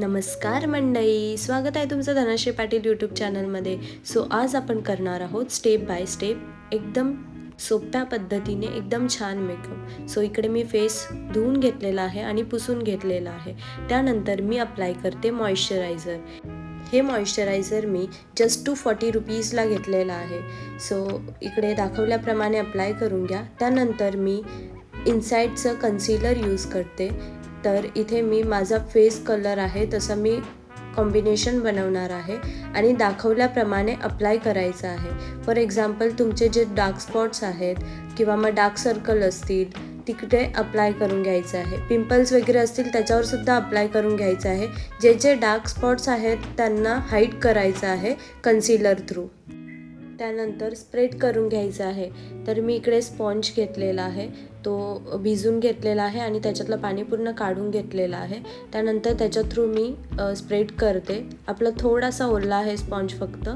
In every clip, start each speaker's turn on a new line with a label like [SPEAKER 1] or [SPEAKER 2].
[SPEAKER 1] नमस्कार मंडई स्वागत आहे तुमचं धनश्री पाटील यूट्यूब चॅनलमध्ये सो आज आपण करणार आहोत स्टेप बाय स्टेप एकदम सोप्या पद्धतीने एकदम छान मेकअप सो इकडे मी फेस धुवून घेतलेला आहे आणि पुसून घेतलेला आहे. त्यानंतर मी अप्लाय करते मॉइश्चरायझर हे मॉइश्चरायझर मी जस्ट टू फॉर्टी रुपीजला घेतलेलं आहे. सो इकडे दाखवल्याप्रमाणे अप्लाय करून घ्या. त्यानंतर मी इन्साईडचं कन्सिलर यूज करते. तर इथे मी माझा फेस कलर आहे तसं मी कॉम्बिनेशन बनवणार आहे आणि दाखवल्याप्रमाणे अप्लाय करायचं आहे. फॉर एक्झाम्पल तुमचे जे डार्क स्पॉट्स आहेत किंवा मग डार्क सर्कल असतील तिकडे अप्लाय करून घ्यायचं आहे. पिंपल्स वगैरे असतील त्याच्यावर सुद्धा अप्लाय करून घ्यायचं आहे. जे जे डार्क स्पॉट्स आहेत त्यांना हाईट करायचं आहे कन्सिलर थ्रू त्यानंतर स्प्रेड करून घ्यायचं आहे. तर मी इकडे स्पॉन्ज घेतलेला आहे. तो भिजून घेतलेला आहे आणि त्याच्यातलं पाणी पूर्ण काढून घेतलेलं आहे. त्यानंतर त्याच्या थ्रू मी स्प्रेड करते. आपला थोडासा ओला आहे स्पॉन्ज फक्त.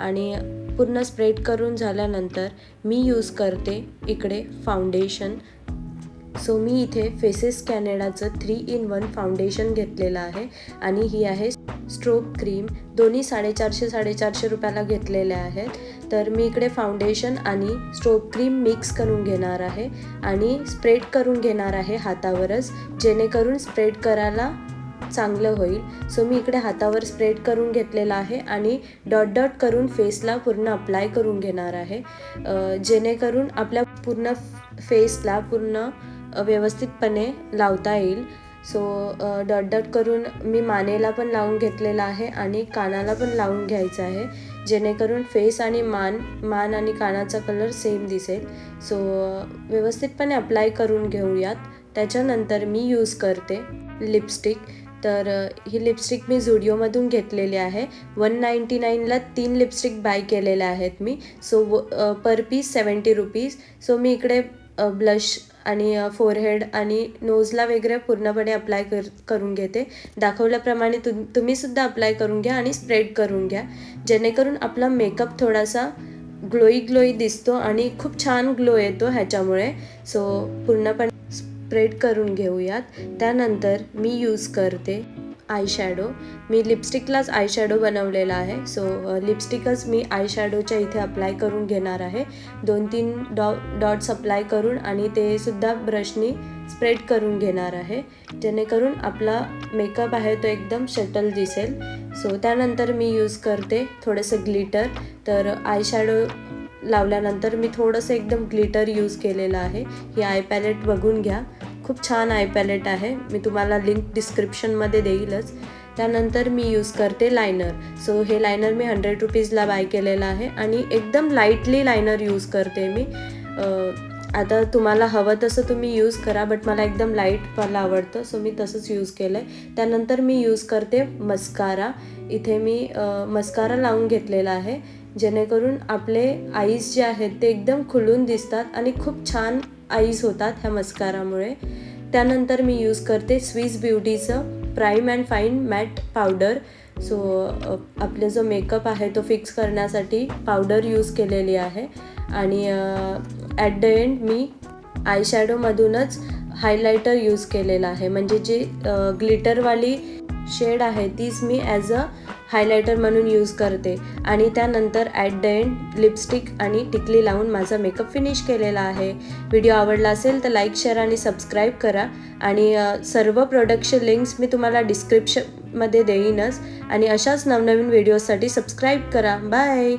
[SPEAKER 1] आणि पूर्ण स्प्रेड करून झाल्यानंतर मी यूज करते इकडे फाउंडेशन सो मी इथे फेसेस कॅनेडाचं थ्री इन वन फाउंडेशन घेतलेलं आहे. आणि ही आहे स्ट्रोक क्रीम दोन्ही साडेचारशे साडेचारशे रुपयाला घेतलेल्या आहेत. तर मी इकडे फाउंडेशन आणि स्ट्रोक क्रीम मिक्स करून घेणार आहे आणि स्प्रेड करून घेणार आहे हातावरच जेणेकरून स्प्रेड करायला चांगलं होईल. सो मी इकडे हातावर स्प्रेड करून घेतलेला आहे आणि डॉट डॉट करून फेसला पूर्ण अप्लाय करून घेणार आहे. जेणेकरून आपल्या पूर्ण फेसला पूर्ण व्यवस्थितपणे लावता येईल. सो डॉट डॉट करून मी मानेला पण लावून घेतलेला आहे आणि कानाला पण लावून घ्यायचं आहे. जेणेकरून फेस आणि मान मान आणि कानाचा कलर सेम दिसेल. सो व्यवस्थितपणे अप्लाय करून घेऊयात. त्याच्यानंतर मी यूज करते लिपस्टिक तर ही लिपस्टिक मी झुडिओमधून घेतलेली आहे. वन नाईंटी नाईनला तीन लिपस्टिक बाय केलेल्या आहेत मी. सो व per piece seventy rupees so मी इकडे ब्लश आणि फोरहेड आणि नोजला वगैरे पूर्णपणे अप्लाय कर करून घेते. दाखवल्याप्रमाणे तु तुम्हीसुद्धा अप्लाय करून घ्या आणि स्प्रेड करून घ्या. जेणेकरून आपला मेकअप थोडासा ग्लोई ग्लोई दिसतो आणि खूप छान ग्लो येतो ह्याच्यामुळे. सो पूर्णपणे स्प्रेड करून घेऊयात. त्यानंतर मी यूज करते. आय शॅडो मी लिपस्टिकलाच आय शॅडो बनवलेला आहे. सो लिपस्टिकच मी आय शॅडोच्या इथे अप्लाय करून घेणार आहे. दोन तीन डॉ डॉट्स अप्लाय करून आणि ते सुद्धा ब्रशनी स्प्रेड करून घेणार आहे. जेणेकरून आपला मेकअप आहे तो एकदम शटल दिसेल. सो त्यानंतर मी यूज करते थोडंसं ग्लिटर तर आयशॅडो लावल्यानंतर मी थोडंसं एकदम ग्लिटर यूज केलेलं आहे. ही आय पॅलेट बघून घ्या. खूप छान आय पॅलेट आहे. मी तुम्हाला लिंक डिस्क्रिप्शनमध्ये देईलच. त्यानंतर मी यूज करते लायनर. सो हे लायनर मी हंड्रेड रुपीजला बाय केलेलं आहे आणि एकदम लाईटली लायनर यूज करते मी. आता तुम्हाला हवं तसं तुम्ही यूज करा बट मला एकदम लाइट मला आवडतं सो मी तसंच यूज केलं आहे त्यानंतर मी यूज करते मस्कारा इथे मी मस्कारा लावून घेतलेला आहे जेणेकरून आपले आईज जे आहेत ते एकदम खुलून दिसतात आणि खूप छान आईज होतात ह्या मस्कारामुळे. त्यानंतर मी यूज करते Swiss ब्युटीचं prime and fine matte powder so आपले जो मेकअप आहे तो फिक्स करण्यासाठी पावडर यूज केलेली आहे. आणि ॲट द एंड मी आयशॅडोमधूनच हायलायटर यूज केलेला आहे. म्हणजे जी ग्लिटरवाली शेड आहे तीच मी ॲज अ हायलायटर म्हणून यूज करते. आणि त्यानंतर ॲट द एंड लिपस्टिक आणि टिकली लावून माझा मेकअप फिनिश केलेला आहे. व्हिडिओ आवडला असेल तर लाईक शेअर आणि सबस्क्राईब करा. आणि सर्व प्रोडक्टचे लिंक्स मी तुम्हाला डिस्क्रिप्शनमध्ये देईनच. आणि अशाच नवनवीन व्हिडिओसाठी सबस्क्राईब करा. बाय